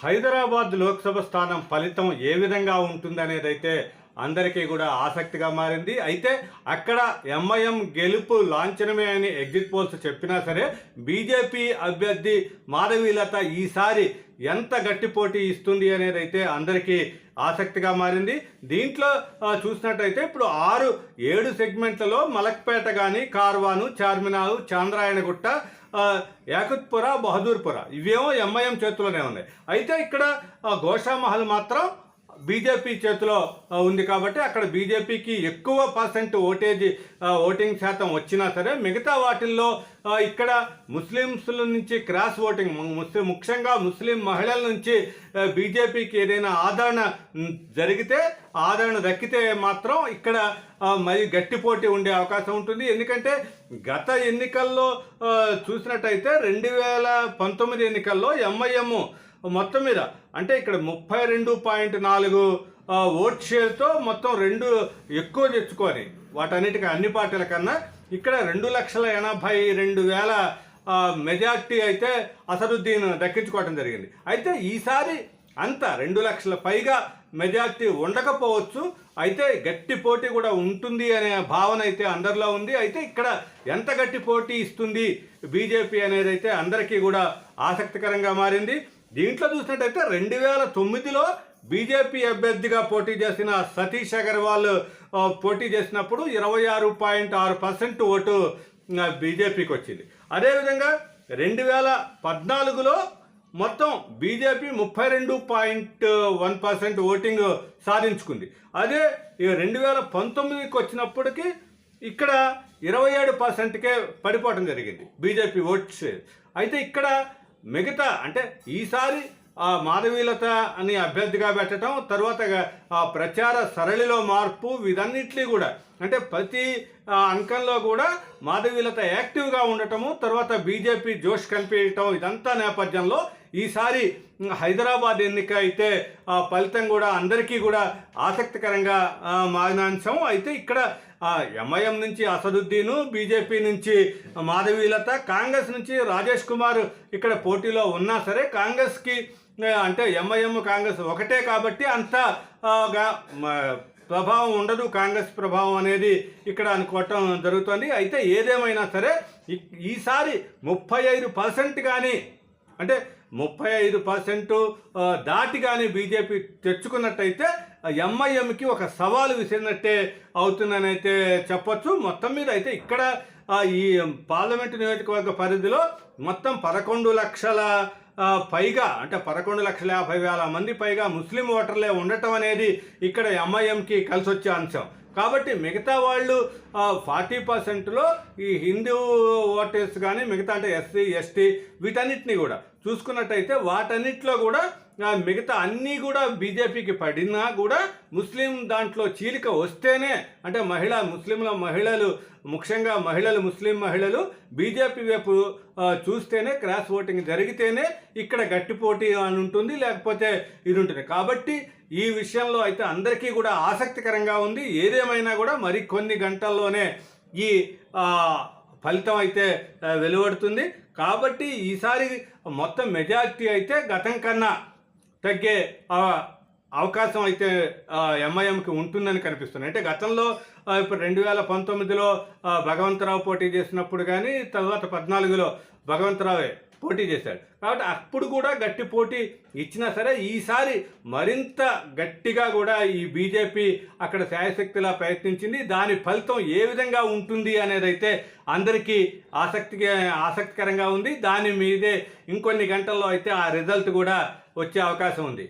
హైదరాబాద్ లోక్సభ స్థానం ఫలితం ఏ విధంగా ఉంటుందనేదైతే అందరికీ కూడా ఆసక్తిగా మారింది. అయితే అక్కడ ఎంఐఎం గెలుపు లాంఛనమే అని ఎగ్జిట్ పోల్స్ చెప్పినా సరే బీజేపీ అభ్యర్థి మాధవీలత ఈసారి ఎంత గట్టి పోటీ ఇస్తుంది అనేది అయితే అందరికీ ఆసక్తిగా మారింది. దీంట్లో చూసినట్టయితే ఇప్పుడు ఆరు ఏడు సెగ్మెంట్లలో మలక్పేట కానీ కార్వాను చార్మినారు చాంద్రాయణగుట్ట యాకుత్పుర బహదూర్పుర ఇవేమో ఎంఐఎం చేతిలోనే ఉన్నాయి. అయితే ఇక్కడ గోషామహల్ మాత్రం బీజేపీ చేతిలో ఉంది కాబట్టి అక్కడ బీజేపీకి ఎక్కువ పర్సెంట్ ఓటేజ్ ఓటింగ్ శాతం వచ్చినా సరే మిగతా వాటిల్లో ఇక్కడ ముస్లిమ్స్ల నుంచి క్రాస్ ఓటింగ్ ముస్లిం ముఖ్యంగా ముస్లిం మహిళల నుంచి బీజేపీకి ఏదైనా ఆదరణ జరిగితే ఆదరణ దక్కితే మాత్రం ఇక్కడ మరి గట్టి పోటీ ఉండే అవకాశం ఉంటుంది. ఎందుకంటే గత ఎన్నికల్లో చూసినట్టయితే రెండు వేల పంతొమ్మిది ఎన్నికల్లో ఎంఐఎం మొత్తం మీద అంటే ఇక్కడ ముప్పై రెండు పాయింట్ నాలుగు ఓట్ షేర్తో మొత్తం రెండు ఎక్కువ తెచ్చుకొని వాటన్నిటికీ అన్ని పార్టీల కన్నా ఇక్కడ రెండు లక్షల ఎనభై రెండు వేల మెజార్టీ అయితే అసదుద్దీన్ దక్కించుకోవటం జరిగింది. అయితే ఈసారి అంత రెండు లక్షల పైగా మెజార్టీ ఉండకపోవచ్చు అయితే గట్టి పోటీ కూడా ఉంటుంది అనే భావన అయితే అందరిలో ఉంది. అయితే ఇక్కడ ఎంత గట్టి పోటీ ఇస్తుంది బీజేపీ అనేది అయితే అందరికీ కూడా ఆసక్తికరంగా మారింది. దీంట్లో చూసినట్టయితే రెండు వేల తొమ్మిదిలో బీజేపీ అభ్యర్థిగా పోటీ చేసిన సతీష్ అగర్వాల్ పోటీ చేసినప్పుడు ఇరవై ఆరు పాయింట్ ఆరు పర్సెంట్ ఓటు బీజేపీకి వచ్చింది. అదేవిధంగా రెండు వేల పద్నాలుగులో మొత్తం బీజేపీ ముప్పై రెండు పాయింట్ వన్ పర్సెంట్ ఓటింగ్ సాధించుకుంది. అదే ఈ రెండు వేల పంతొమ్మిదికి వచ్చినప్పటికీ ఇక్కడ ఇరవై ఏడు పర్సెంట్కే పడిపోవడం జరిగింది బీజేపీ ఓట్స్. అయితే ఇక్కడ మిగతా అంటే ఈసారి ఆ మాధవీలత అని అభ్యర్థిగా పెట్టడం తర్వాత ఆ ప్రచార సరళిలో మార్పు వీటన్నిటినీ కూడా అంటే ప్రతి అంకంలో కూడా మాధవీలత యాక్టివ్గా ఉండటము తర్వాత బీజేపీ జోష్ కనిపించటం ఇదంతా నేపథ్యంలో ఈసారి హైదరాబాద్ ఎన్నిక అయితే ఆ ఫలితం కూడా అందరికీ కూడా ఆసక్తికరంగా మారిన అంశం. అయితే ఇక్కడ ఎంఐఎం నుంచి అసదుద్దీను బీజేపీ నుంచి మాధవీలత కాంగ్రెస్ నుంచి రాజేష్ కుమార్ ఇక్కడ పోటీలో ఉన్నా సరే కాంగ్రెస్కి అంటే ఎంఐఎం కాంగ్రెస్ ఒకటే కాబట్టి అంత ప్రభావం ఉండదు. కాంగ్రెస్ ప్రభావం అనేది ఇక్కడ అనుకోవటం జరుగుతుంది. అయితే ఏదేమైనా సరే ఈసారి ముప్పై ఐదు పర్సెంట్ కానీ అంటే ముప్పై ఐదు పర్సెంట్ దాటి కానీ బీజేపీ తెచ్చుకున్నట్టయితే ఎంఐఎంకి ఒక సవాలు విసిరినట్టే అవుతుందని అయితే చెప్పొచ్చు. మొత్తం మీద అయితే ఇక్కడ ఈ పార్లమెంటు నియోజకవర్గ పరిధిలో మొత్తం పదకొండు లక్షల పైగా అంటే పదకొండు లక్షల యాభై వేల మంది పైగా ముస్లిం ఓటర్లే ఉండటం అనేది ఇక్కడ ఎంఐఎంకి కలిసి వచ్చే అంశం. కాబట్టి మిగతా వాళ్ళు ఫార్టీ పర్సెంట్లో ఈ హిందూ ఓటర్స్ కానీ మిగతా అంటే ఎస్సీ ఎస్టీ వీటన్నిటిని కూడా చూసుకున్నట్టయితే వాటన్నిటిలో కూడా మిగతా అన్నీ కూడా బీజేపీకి పడినా కూడా ముస్లిం దాంట్లో చీలిక వస్తేనే అంటే మహిళ ముస్లింల మహిళలు ముఖ్యంగా మహిళలు ముస్లిం మహిళలు బీజేపీ వైపు చూస్తేనే క్రాస్ ఓటింగ్ జరిగితేనే ఇక్కడ గట్టి పోటీ అని ఉంటుంది లేకపోతే ఇది ఉంటుంది. కాబట్టి ఈ విషయంలో అయితే అందరికీ కూడా ఆసక్తికరంగా ఉంది. ఏదేమైనా కూడా మరి కొన్ని గంటల్లోనే ఈ ఫలితం అయితే వెలువడుతుంది. కాబట్టి ఈసారి మొత్తం మెజారిటీ అయితే గతం కన్నా తగ్గే అవకాశం అయితే ఎంఐఎంకి ఉంటుందని కనిపిస్తుంది. అంటే గతంలో ఇప్పుడు రెండు వేల పంతొమ్మిదిలో భగవంతరావు పోటీ చేసినప్పుడు కానీ తర్వాత పద్నాలుగులో భగవంతరావే పోటీ చేశాడు. కాబట్టి అప్పుడు కూడా గట్టి పోటీ ఇచ్చినా సరే ఈసారి మరింత గట్టిగా కూడా ఈ బీజేపీ అక్కడ శాయశక్తిలా ప్రయత్నించింది. దాని ఫలితం ఏ విధంగా ఉంటుంది అనేదైతే అందరికీ ఆసక్తిగా ఆసక్తికరంగా ఉంది. దాని మీదే ఇంకొన్ని గంటల్లో అయితే ఆ రిజల్ట్ కూడా వచ్చే అవకాశం ఉంది.